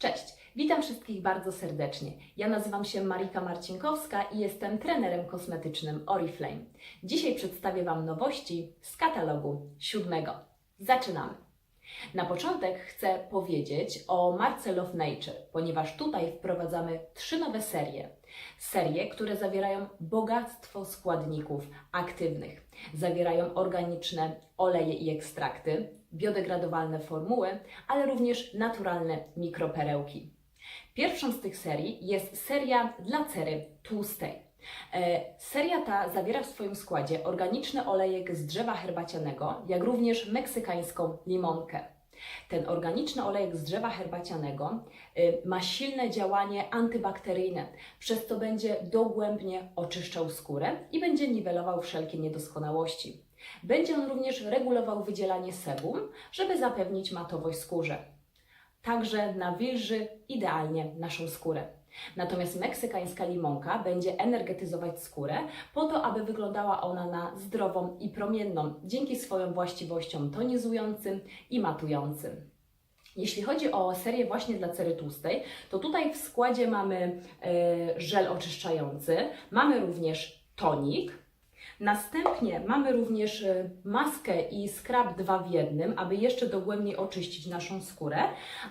Cześć, witam wszystkich bardzo serdecznie. Ja nazywam się Marika Marcinkowska i jestem trenerem kosmetycznym Oriflame. Dzisiaj przedstawię Wam nowości z katalogu siódmego. Zaczynamy. Na początek chcę powiedzieć o marce Love Nature, ponieważ tutaj wprowadzamy trzy nowe serie. Serie, które zawierają bogactwo składników aktywnych. Zawierają organiczne oleje i ekstrakty, biodegradowalne formuły, ale również naturalne mikroperełki. Pierwszą z tych serii jest seria dla cery tłustej. E, Seria ta zawiera w swoim składzie organiczny olejek z drzewa herbacianego, jak również meksykańską limonkę. Ten organiczny olejek z drzewa herbacianego y, ma silne działanie antybakteryjne, przez co będzie dogłębnie oczyszczał skórę i będzie niwelował wszelkie niedoskonałości. Będzie on również regulował wydzielanie sebum, żeby zapewnić matowość skórze. Także nawilży idealnie naszą skórę. Natomiast meksykańska limonka będzie energetyzować skórę po to, aby wyglądała ona na zdrową i promienną dzięki swoim właściwościom tonizującym i matującym. Jeśli chodzi o serię właśnie dla cery tłustej, to tutaj w składzie mamy e, żel oczyszczający, mamy również tonik, Następnie mamy również e, maskę i skrab 2 w jednym, aby jeszcze dogłębniej oczyścić naszą skórę,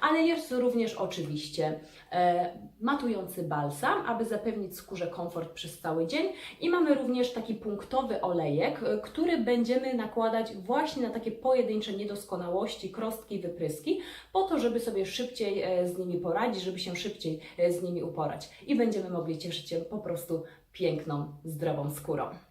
ale jest również oczywiście e, matujący balsam, aby zapewnić skórze komfort przez cały dzień i mamy również taki punktowy olejek, e, który będziemy nakładać właśnie na takie pojedyncze niedoskonałości, krostki, wypryski, po to, żeby sobie szybciej e, z nimi poradzić, żeby się szybciej z nimi uporać i będziemy mogli cieszyć się po prostu piękną, zdrową skórą.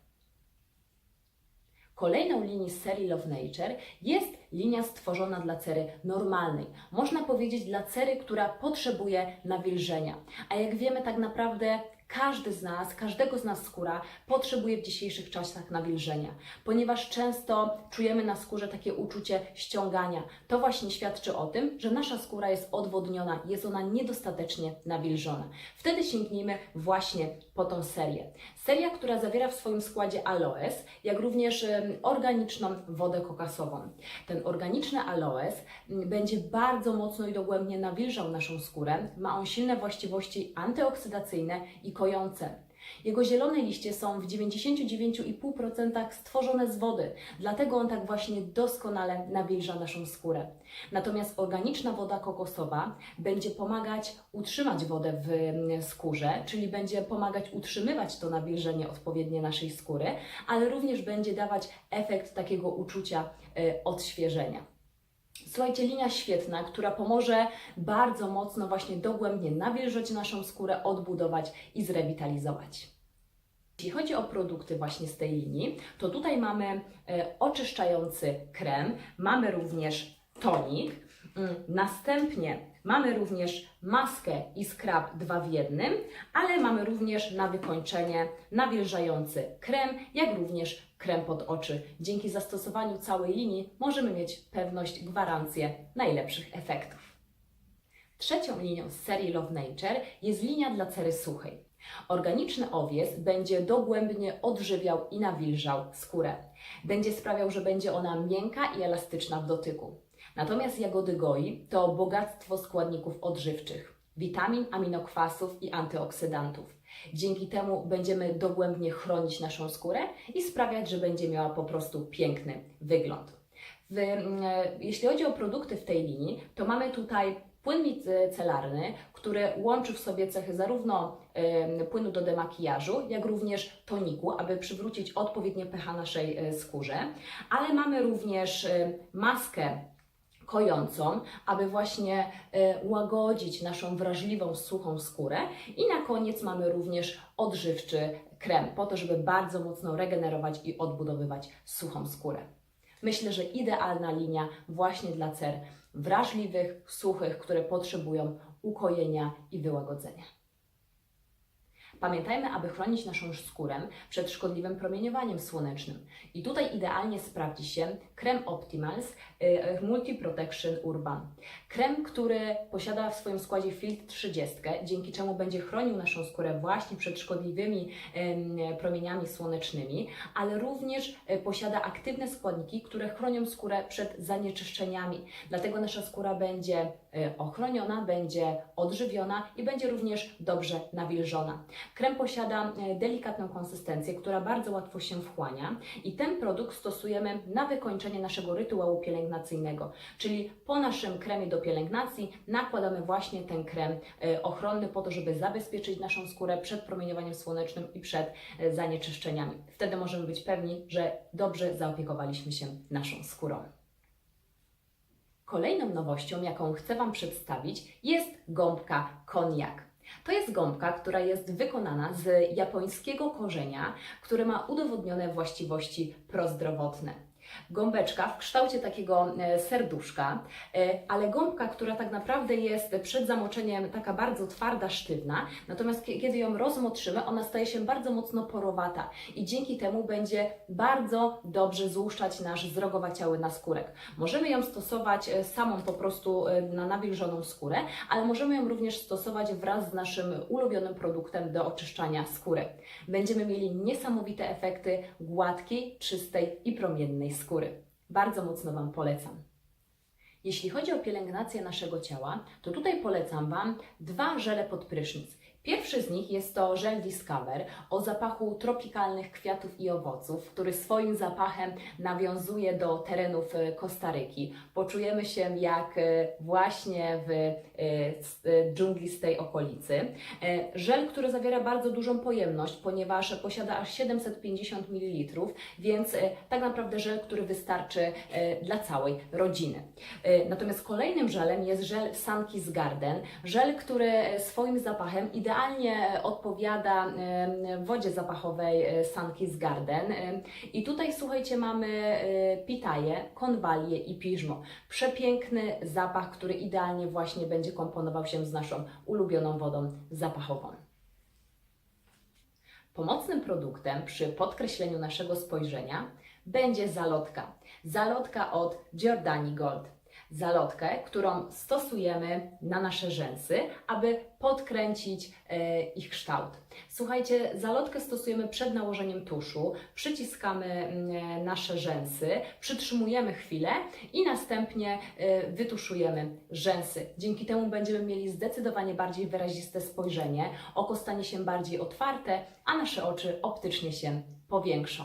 Kolejną linią serii Love Nature jest linia stworzona dla cery normalnej. Można powiedzieć dla cery, która potrzebuje nawilżenia. A jak wiemy, tak naprawdę każdy z nas, każdego z nas skóra potrzebuje w dzisiejszych czasach nawilżenia, ponieważ często czujemy na skórze takie uczucie ściągania. To właśnie świadczy o tym, że nasza skóra jest odwodniona, jest ona niedostatecznie nawilżona. Wtedy sięgnijmy właśnie po tą serię. Seria, która zawiera w swoim składzie aloes, jak również organiczną wodę kokosową. Ten organiczny aloes m, będzie bardzo mocno i dogłębnie nawilżał naszą skórę. Ma on silne właściwości antyoksydacyjne i kojące. Jego zielone liście są w 99,5% stworzone z wody, dlatego on tak właśnie doskonale nawilża naszą skórę. Natomiast organiczna woda kokosowa będzie pomagać utrzymać wodę w mm, skórze, czyli będzie pomagać utrzymywać to nawilżenie odpowiednie naszej skóry, ale również będzie dawać efekt takiego uczucia y, odświeżenia. Słuchajcie, linia świetna, która pomoże bardzo mocno właśnie dogłębnie nawilżyć naszą skórę, odbudować i zrewitalizować. Jeśli chodzi o produkty właśnie z tej linii, to tutaj mamy e, oczyszczający krem, mamy również tonik, mm, następnie mamy również maskę i skrab 2 w jednym, ale mamy również na wykończenie nawilżający krem, jak również krem pod oczy. Dzięki zastosowaniu całej linii możemy mieć pewność, gwarancję najlepszych efektów. Trzecią linią z serii Love Nature jest linia dla cery suchej. Organiczny owies będzie dogłębnie odżywiał i nawilżał skórę. Będzie sprawiał, że będzie ona miękka i elastyczna w dotyku. Natomiast jagody goi to bogactwo składników odżywczych, witamin, aminokwasów i antyoksydantów. Dzięki temu będziemy dogłębnie chronić naszą skórę i sprawiać, że będzie miała po prostu piękny wygląd. W, mm, jeśli chodzi o produkty w tej linii, to mamy tutaj płyn micelarny, który łączy w sobie cechy zarówno em, płynu do demakijażu, jak również toniku, aby przywrócić odpowiednie pH naszej e, skórze, ale mamy również e, maskę kojącą, aby właśnie e, łagodzić naszą wrażliwą, suchą skórę. I na koniec mamy również odżywczy krem, po to, żeby bardzo mocno regenerować i odbudowywać suchą skórę. Myślę, że idealna linia właśnie dla cer wrażliwych, suchych, które potrzebują ukojenia i wyłagodzenia. Pamiętajmy, aby chronić naszą skórę przed szkodliwym promieniowaniem słonecznym. I tutaj idealnie sprawdzi się krem Optimals y, Multi Protection Urban. Krem, który posiada w swoim składzie filtr 30, dzięki czemu będzie chronił naszą skórę właśnie przed szkodliwymi promieniami słonecznymi, ale również e, posiada aktywne składniki, które chronią skórę przed zanieczyszczeniami. Dlatego nasza skóra będzie ochroniona, będzie odżywiona i będzie również dobrze nawilżona. Krem posiada e, delikatną konsystencję, która bardzo łatwo się wchłania i ten produkt stosujemy na wykończenie naszego rytuału pielęgnacyjnego, czyli po naszym kremie do pielęgnacji nakładamy właśnie ten krem e, ochronny po to, żeby zabezpieczyć naszą skórę przed promieniowaniem słonecznym i przed e, zanieczyszczeniami. Wtedy możemy być pewni, że dobrze zaopiekowaliśmy się naszą skórą. Kolejną nowością, jaką chcę Wam przedstawić, jest gąbka koniak. To jest gąbka, która jest wykonana z japońskiego korzenia, który ma udowodnione właściwości prozdrowotne. Gąbeczka w kształcie takiego e, serduszka, e, ale gąbka, która tak naprawdę jest przed zamoczeniem taka bardzo twarda, sztywna, natomiast kie- kiedy ją rozmotrzymy, ona staje się bardzo mocno porowata i dzięki temu będzie bardzo dobrze złuszczać nasz zrogowaciały naskórek. Możemy ją stosować e, samą po prostu na nawilżoną skórę, ale możemy ją również stosować wraz z naszym ulubionym produktem do oczyszczania skóry. Będziemy mieli niesamowite efekty gładkiej, czystej i promiennej skóry. Bardzo mocno Wam polecam. Jeśli chodzi o pielęgnację naszego ciała, to tutaj polecam Wam dwa żele pod prysznic. Pierwszy z nich jest to żel Discover o zapachu tropikalnych kwiatów i owoców, który swoim zapachem nawiązuje do terenów e, Kostaryki. Poczujemy się jak e, właśnie w e, dżungli z tej okolicy. Żel, który zawiera bardzo dużą pojemność, ponieważ posiada aż 750 ml, więc tak naprawdę żel, który wystarczy dla całej rodziny. Natomiast kolejnym żelem jest żel Sunkist Garden, żel, który swoim zapachem idealnie odpowiada e, wodzie zapachowej e, Sunkist Garden. I tutaj słuchajcie, mamy e, pitaję, konwalię i piżmo. Przepiękny zapach, który idealnie właśnie będzie komponował się z naszą ulubioną wodą zapachową. Pomocnym produktem przy podkreśleniu naszego spojrzenia będzie zalotka. Zalotka od Giordani Gold. Zalotkę, którą stosujemy na nasze rzęsy, aby podkręcić e, ich kształt. Słuchajcie, zalotkę stosujemy przed nałożeniem tuszu, przyciskamy mm, nasze rzęsy, przytrzymujemy chwilę i następnie e, wytuszujemy rzęsy. Dzięki temu będziemy mieli zdecydowanie bardziej wyraziste spojrzenie, oko stanie się bardziej otwarte, a nasze oczy optycznie się powiększą.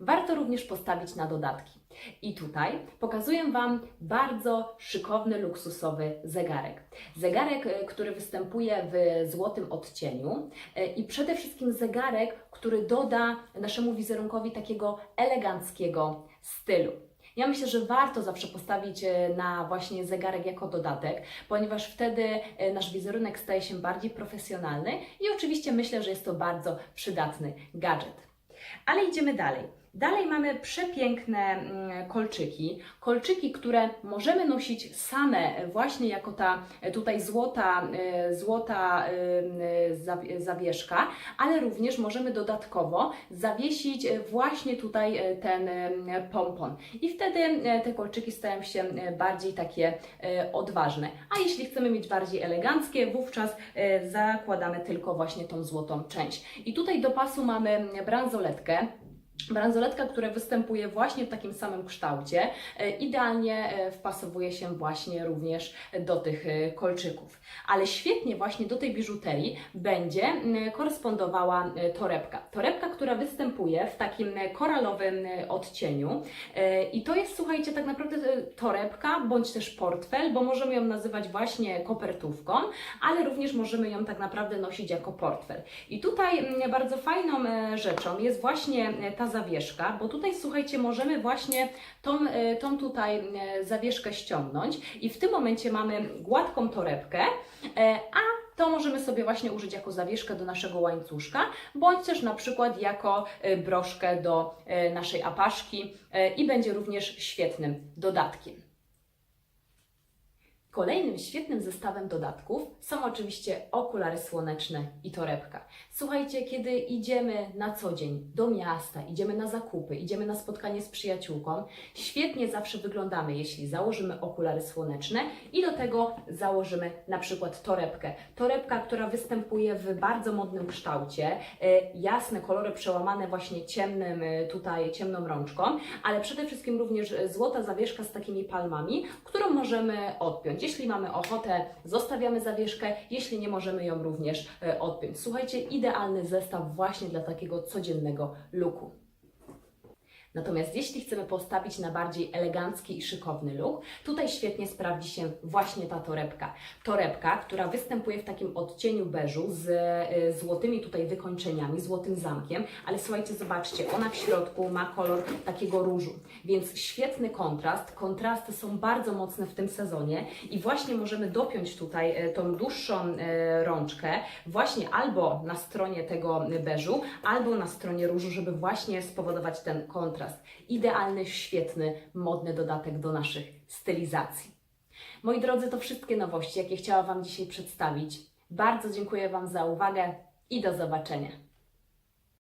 Warto również postawić na dodatki. I tutaj pokazuję Wam bardzo szykowny, luksusowy zegarek. Zegarek, e, który występuje w złotym odcieniu e, i przede wszystkim zegarek, który doda naszemu wizerunkowi takiego eleganckiego stylu. Ja myślę, że warto zawsze postawić e, na właśnie zegarek jako dodatek, ponieważ wtedy nasz wizerunek staje się bardziej profesjonalny i oczywiście myślę, że jest to bardzo przydatny gadżet. Ale idziemy dalej. Dalej mamy przepiękne mm, kolczyki. Kolczyki, które możemy nosić same właśnie jako ta e, tutaj złota, e, złota e, zaw- zawieszka, ale również możemy dodatkowo zawiesić właśnie tutaj ten pompon. I wtedy te kolczyki stają się bardziej takie odważne. A jeśli chcemy mieć bardziej eleganckie, wówczas zakładamy tylko właśnie tą złotą część. I tutaj do pasu mamy bransoletkę. Bransoletka, która występuje właśnie w takim samym kształcie, e, idealnie e, wpasowuje się właśnie również do tych e, kolczyków. Ale świetnie właśnie do tej biżuterii będzie korespondowała torebka. Torebka, która występuje w takim koralowym odcieniu i to jest, słuchajcie, tak naprawdę torebka bądź też portfel, bo możemy ją nazywać właśnie kopertówką, ale również możemy ją tak naprawdę nosić jako portfel. I tutaj bardzo fajną rzeczą jest właśnie ta zawieszka, bo tutaj słuchajcie, możemy właśnie tą, e, tą tutaj e, zawieszkę ściągnąć i w tym momencie mamy gładką torebkę, e, a to możemy sobie właśnie użyć jako zawieszkę do naszego łańcuszka, bądź też na przykład jako broszkę do naszej apaszki i będzie również świetnym dodatkiem. Kolejnym świetnym zestawem dodatków są oczywiście okulary słoneczne i torebka. Słuchajcie, kiedy idziemy na co dzień do miasta, idziemy na zakupy, idziemy na spotkanie z przyjaciółką, świetnie zawsze wyglądamy, jeśli założymy okulary słoneczne i do tego założymy na przykład torebkę. Torebka, która występuje w bardzo modnym kształcie, e, jasne kolory przełamane właśnie ciemnym, e, tutaj ciemną rączką, ale przede wszystkim również e, złota zawieszka z takimi palmami, którą możemy odpiąć. Jeśli mamy ochotę, zostawiamy zawieszkę, jeśli nie możemy ją również e, odpiąć. Słuchajcie, idealny zestaw właśnie dla takiego codziennego looku. Natomiast jeśli chcemy postawić na bardziej elegancki i szykowny look, tutaj świetnie sprawdzi się właśnie ta torebka. Torebka, która występuje w takim odcieniu beżu z e, złotymi tutaj wykończeniami, złotym zamkiem, ale słuchajcie, zobaczcie, ona w środku ma kolor takiego różu, więc świetny kontrast. Kontrasty są bardzo mocne w tym sezonie i właśnie możemy dopiąć tutaj e, tą dłuższą e, rączkę właśnie albo na stronie tego beżu, albo na stronie różu, żeby właśnie spowodować ten kontrast. Idealny, świetny, modny dodatek do naszych stylizacji. Moi drodzy, to wszystkie nowości, jakie chciałam Wam dzisiaj przedstawić. Bardzo dziękuję Wam za uwagę i do zobaczenia.